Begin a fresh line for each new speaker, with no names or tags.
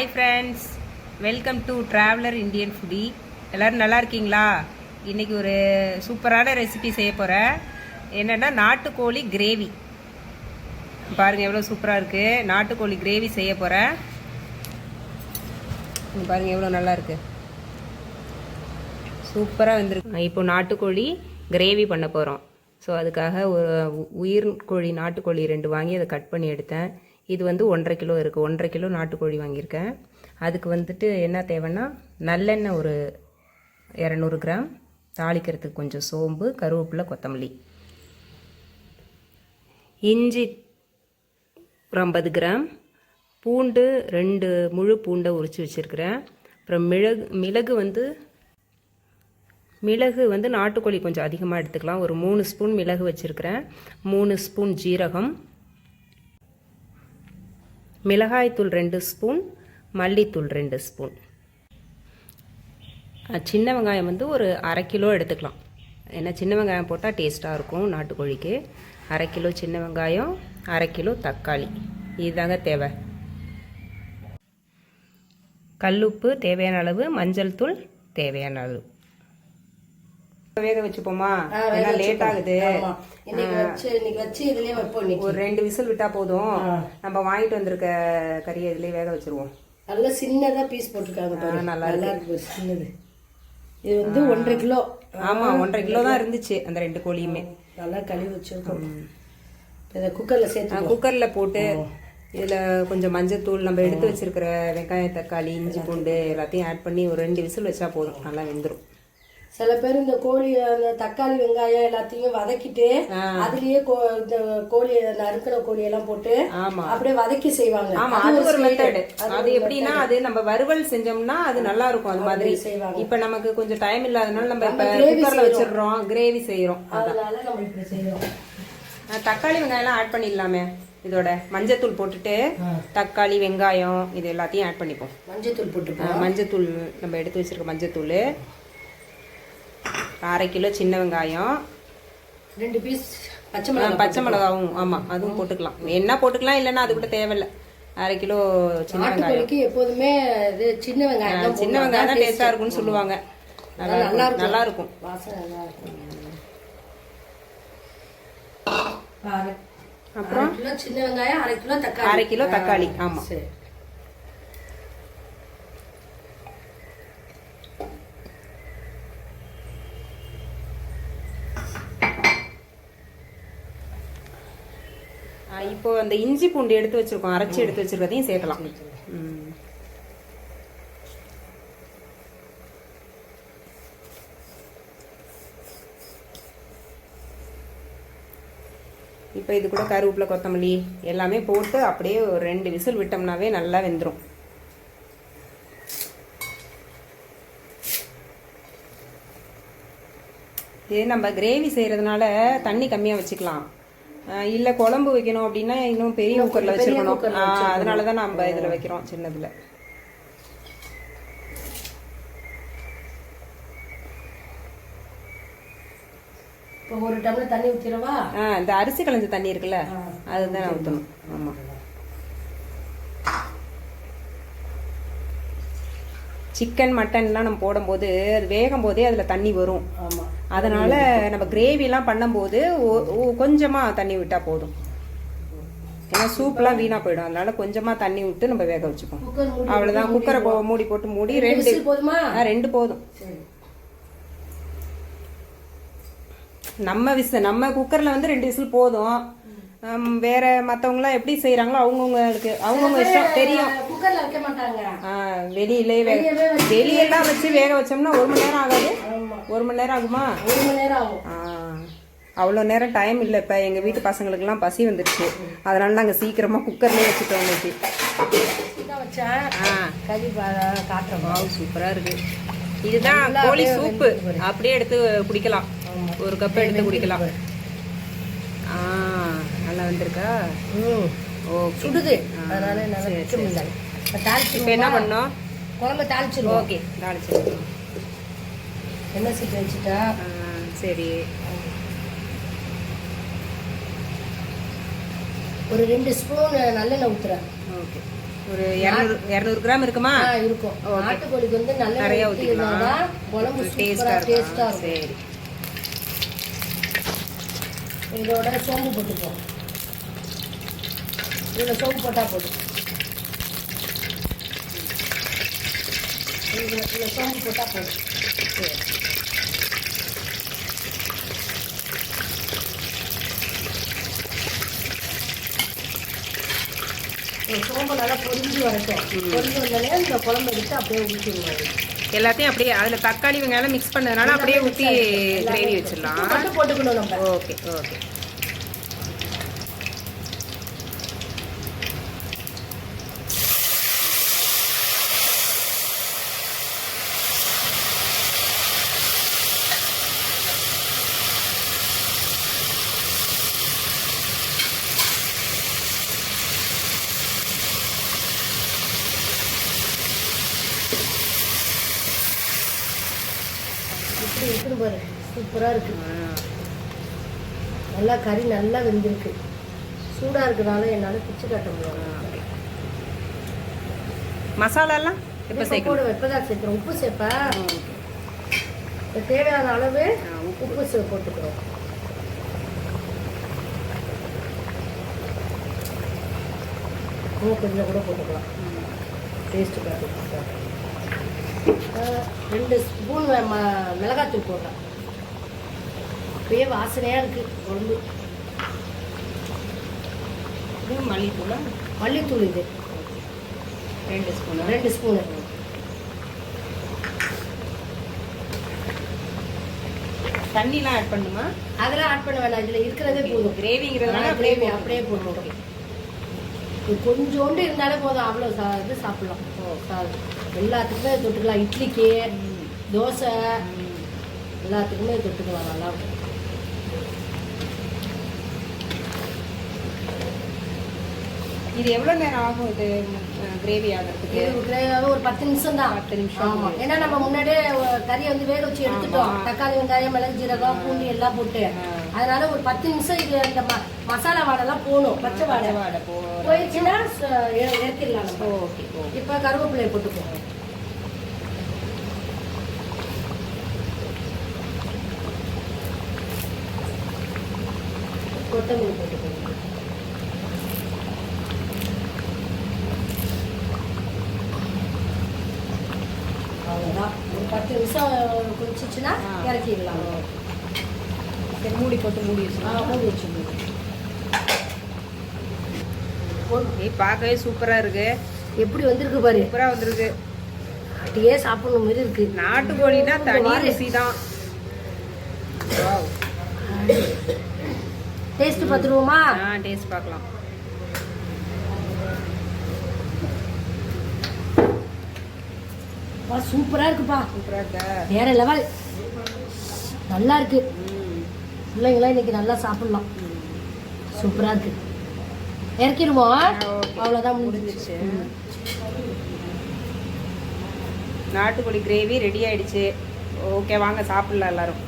Hi friends welcome to traveller Indian foodie எல்லோரும் நல்லா இருக்கீங்களா? இன்றைக்கி ஒரு சூப்பரான ரெசிபி செய்ய போகிறேன் என்னென்னா நாட்டுக்கோழி கிரேவி பாருங்கள் எவ்வளோ சூப்பராக இருக்குது நாட்டுக்கோழி கிரேவி செய்ய போகிறேன் பாருங்கள் எவ்வளோ நல்லா இருக்குது சூப்பராக வந்துருக்கு. இப்போ நாட்டுக்கோழி கிரேவி பண்ண போகிறோம் ஸோ அதுக்காக ஒரு உயிர் கோழி நாட்டுக்கோழி ரெண்டு வாங்கி அதை கட் பண்ணி எடுத்தேன். இது வந்து ஒன்றரை கிலோ இருக்குது ஒன்றரை கிலோ நாட்டுக்கோழி வாங்கியிருக்கேன். அதுக்கு வந்துட்டு என்ன தேவைன்னா நல்லெண்ணெய் ஒரு இரநூறு கிராம் தாளிக்கிறதுக்கு கொஞ்சம் சோம்பு கருவேப்பிலை கொத்தமல்லி. இஞ்சி ஒரு ஐம்பது கிராம் பூண்டு ரெண்டு முழு பூண்டை உரித்து வச்சுருக்கிறேன். அப்புறம் மிளகு மிளகு வந்து மிளகு வந்து நாட்டுக்கோழி கொஞ்சம் அதிகமாக எடுத்துக்கலாம். ஒரு மூணு ஸ்பூன் மிளகு வச்சுருக்கிறேன். மூணு ஸ்பூன் ஜீரகம் மிளகாய்த்தூள் ரெண்டு ஸ்பூன் மல்லித்தூள் ரெண்டு ஸ்பூன். சின்ன வெங்காயம் வந்து ஒரு அரை கிலோ எடுத்துக்கலாம். ஏன்னா சின்ன வெங்காயம் போட்டால் டேஸ்ட்டாக இருக்கும் நாட்டுக்கோழிக்கு. அரை கிலோ சின்ன வெங்காயம் அரை கிலோ தக்காளி. இதுதாங்க தேவை. கல்லுப்பு தேவையான அளவு மஞ்சள் தூள் தேவையான அளவு. வேக வச்சுப்போமா? ஏன்னா லேட் ஆகுது. ஒரு ரெண்டு விசில் விட்டா போதும். நம்ம வாங்கிட்டு வந்திருக்க கறியை இதுலயே வேக வச்சிருவோம்.
நல்லா சின்னதா பீஸ் போட்டிருக்காங்க
நல்லா
இருக்கு. சின்னது. இது வந்து ஒன்றரை கிலோ.
ஆமா ஒன்றரை கிலோ தான் இருந்துச்சு அந்த ரெண்டு கோழியுமே.
நல்லா கழுவி வச்சிருக்கோம். இதை குக்கர்ல சேர்த்து
குக்கர்ல போட்டு இதுல கொஞ்சம் மஞ்சத்தூள் நம்ம எடுத்து வச்சிருக்கிற வெங்காயம் தக்காளி இஞ்சி பூண்டு எல்லாத்தையும் ஆட் பண்ணி ஒரு ரெண்டு விசில் வச்சா போதும். நல்லா வெந்துரும்.
சில பேர் இந்த கோழி அந்த தக்காளி வெங்காயம் எல்லாத்தையும் வதக்கிட்டு அதுலயே இந்த கோழி நறுக்கிற கோழி எல்லாம் போட்டு அப்படியே வதக்கி செய்வாங்க.
ஆமா அது ஒரு மெத்தட் அது எப்படின்னா அது நம்ம வறுவல் செஞ்சோம்னா அது நல்லா இருக்கும் அது மாதிரி.
செய்வாங்க.
இப்ப நமக்கு கொஞ்சம் டைம் இல்லாதனால நம்ம இப்ப குக்கர்ல வச்சிடுறோம் கிரேவி செய்யறோம்
அதனால நம்ம இப்படி செய்யறோம்
தக்காளி வெங்காயம் எல்லாம் ஆட் பண்ணிடலாமே. இதோட மஞ்சத்தூள் போட்டுட்டு தக்காளி வெங்காயம் இது எல்லாத்தையும் ஆட் பண்ணிப்போம்.
மஞ்சத்தூள் போட்டுப்போம்.
மஞ்சத்தூள் நம்ம எடுத்து வச்சிருக்க மஞ்சத்தூள். அரை கிலோ சின்ன வெங்காயம்
ரெண்டு பீஸ் பச்சை
அஹ்
மிளகாய்
பச்சை மிளகாவும் ஆமா அதுவும் போட்டுக்கலாம். என்ன போட்டுக்கலாம் இல்லைன்னா அது கூட தேவையில்ல. அரை கிலோ சின்ன வெங்காயம்.
எப்போதுமே இது சின்ன வெங்காயம்
சின்ன வெங்காயம் தான் டேஸ்டா இருக்கும்னு சொல்லுவாங்க. நல்லா
நல்லா
இருக்கும் அப்புறம்?
அரை கிலோ சின்ன வெங்காயம் அரை கிலோ தக்காளி.
அரை கிலோ தக்காளி ஆமா.
சரி.
இப்போ அந்த இஞ்சி பூண்டு எடுத்து வச்சிருக்கோம் அரைச்சி எடுத்து வச்சிருக்கதையும் சேர்க்கலாம். இப்போ இது கூட கருவேப்பிலை கொத்தமல்லி எல்லாமே போட்டு அப்படியே ஒரு ரெண்டு விசில் விட்டோம்னாவே நல்லா வெந்துடும் இது நம்ம கிரேவி செய்கிறதுனால தண்ணி கம்மியாக வச்சுக்கலாம். இல்ல குழம்பு வைக்கணும் அப்படின்னா இன்னும் பெரிய குக்கர்ல வச்சிருக்கணும். அதனால தான் நம்ம இதுல வைக்கிறோம் சின்னதுல.
இப்போ ஒரு டம்ளர் தண்ணி ஊத்திரவா
அஹ் இந்த அரிசி களைஞ்ச தண்ணி இருக்குல்ல அதுதான் நான் ஊற்றணும் ஆமா. சிக்கன் மட்டன்லாம் நம்ம போடும்போது அது வேகும் போதே அதுல தண்ணி வரும். அதனால நம்ம கிரேவி எல்லாம் பண்ணும்போது ஒ- ஒ- கொஞ்சமா தண்ணி விட்டா போதும். ஏன்னா சூப்லாம் வீணா போயிடும். அதனால கொஞ்சமா தண்ணி விட்டு நம்ம வேக வச்சுப்போம். அவ்வளவுதான். குக்கரை மூடி போட்டு மூடி ரெண்டு
போதுமா?
ரெண்டு போதும். நம்ம விச நம்ம குக்கர்ல வந்து ரெண்டு விசில் போதும். வேற மத்தவங்கலாம் எப்படி செய்யறாங்களோ அவங்கவுங்களுக்கு அவங்கவுங்க இஷ்டம் தெரியும்.
குக்கர்ல வைக்க மாட்டாங்க.
ஆ, வெளியிலே வே-
வெளியவே வச்சு
வெளியெல்லாம் வச்சு வேக வச்சோம்னா ஒரு மணி நேரம் ஆகாது. ஒரு மணி நேரம் ஆகுமா?
ஒரு மணி நேரம் ஆகும்.
ஆ, அவ்வளோ நேரம் டைம் இல்லை இப்போ. எங்கள் வீட்டு பசங்களுக்கெல்லாம் பசி வந்துருச்சு. அதனால நாங்கள் சீக்கிரமாக குக்கர்லேயே வச்சுட்டோம் இன்னைக்கு.
வச்சேன்.
ஆ.
கறி
வாவ் சூப்பராக இருக்கு. இதுதான் கோழி சூப்பு அப்படியே எடுத்து குடிக்கலாம். ஒரு கப் எடுத்து குடிக்கலாம். ஆ. நல்லா வந்திருக்கா?
ம் சுடுது. அதனால நல்லா இப்போ தாளிச்சு
இப்போ என்ன பண்ணோம்?
குழம்பு தாளிச்சிருவோம்.
ஓகே தாளிச்சு
எண்ணெய் சீட்டு வச்சுட்டா?
சரி.
ஒரு ரெண்டு ஸ்பூன் நல்லெண்ணெய் ஊத்துறேன்.
ஓகே. ஒரு இரநூறு இரநூறு கிராம் இருக்குமா?
இருக்கும். நாட்டுக்கோழிக்கு வந்து நல்ல
நிறைய
ஊற்றிக்கலாம் குழம்பு
டேஸ்டாக
டேஸ்டாக
சரி.
இதோட சோம்பு போட்டுப்போம். இதில் சோம்பு போட்டால் போதும். இதில் இதில் சோம்பு போட்டால் போதும்.
சரி.
இந்த சோம்பு நல்லா பொரிஞ்சு வரட்டும். பொரிஞ்சு இந்த குழம்பு எடுத்து அப்படியே ஊற்றிடுவோம்
எல்லாத்தையும் அப்படியே அதில் தக்காளி வெங்காயம் மிக்ஸ் பண்ணதுனால அப்படியே ஊற்றி கிரேவி வச்சிடலாம்.
போட்டுக்கணும்
ஓகே ஓகே
இப்படி இருக்குது பாரு சூப்பராக இருக்குது நல்லா கறி நல்லா வெந்திருக்கு. சூடாக இருக்கிறனால என்னால் பிச்சு காட்ட முடியும்
மசாலாலாம் எப்போ சேர்க்கணும்?
இப்போ தான் சேர்த்துறோம் உப்பு சேர்ப்பேன் இப்ப தேவையான அளவு.
உப்பு
சே போட்டுக்கிறோம். இன்னும் கொஞ்சம் கூட போட்டுக்கலாம். டேஸ்ட்டு பார்த்து ரெண்டு ஸ்பூன் ம மிளகாத்தூள் போடுறேன். அப்படியே வாசனையாக இருக்குது குழம்பு
இது மல்லித்தூளா?
மல்லித்தூள் இது.
ரெண்டு ஸ்பூன்?
ரெண்டு ஸ்பூனு.
தண்ணிலாம் ஆட் பண்ணுமா?
அதெல்லாம் ஆட் பண்ண வேணாம். இதில் இருக்கிறதே போதும்.
கிரேவிங்கிறதுனால
அப்படியே
அப்படியே
இது கொஞ்சோண்டு இருந்தாலே போதும். அவ்வளோ சா இது சாப்பிடலாம். சாதம் எல்லாத்துக்குமே இது தொட்டுக்கலாம். இட்லிக்கு தோசை எல்லாத்துக்குமே தொட்டுக்கலாம். நல்லா இருக்கும்.
இது எவ்வளோ நேரம் ஆகும் இது கிரேவி ஆகிறதுக்கு?
இது கிரேவியாவே ஒரு பத்து நிமிஷம் தான்.
பத்து நிமிஷம்.
ஆமா. ஏன்னா நம்ம முன்னாடியே கறியை வந்து வேக வச்சு எடுத்துட்டோம். தக்காளி வெங்காயம் மிளகு ஜீரகம் பூண்டு எல்லாம் போட்டு. அதனால ஒரு பத்து நிமிஷம் இது அந்த மசாலா வாடெல்லாம் போகணும். பச்சை வாடை.
வாடை
போயிடுச்சுன்னா
ஓகே ஓகே
இப்போ கருவேப்பிலையை போட்டுப்போம். கொத்தமல்லி போட்டுக்கோங்க அவ்வளோதான் நிமிஷம் குளிச்சிச்சுன்னா. இறக்கிடலாம்.
சரி மூடி போட்டு மூடி வச்சுக்கலாம்
மூடி வச்சுக்கோங்க
ஏய் பார்க்கவே சூப்பராக இருக்கு.
எப்படி வந்திருக்கு பாரு.
சூப்பராக வந்திருக்கு.
அப்படியே சாப்பிடணும் மாதிரி இருக்கு.
நாட்டுக்கோழினா தனி. ருசி தான்.
டேஸ்ட் பார்த்துருவோமா?
ஆ டேஸ்ட் பார்க்கலாம்.
வா சூப்பரா இருக்குப்பா.
சூப்பராக இருக்கா.
வேற லெவல் நல்லா இருக்கு.
ம்
பிள்ளைங்களாம் இன்னைக்கு நல்லா சாப்பிடலாம். சூப்பரா இருக்கு. இறக்கிடுவோம். அவ்வளோதான் முடிஞ்சிருச்சு
நாட்டுக்கோழி கிரேவி ரெடி ஆயிடுச்சு. ஓகே வாங்க சாப்பிடலாம் எல்லாரும்.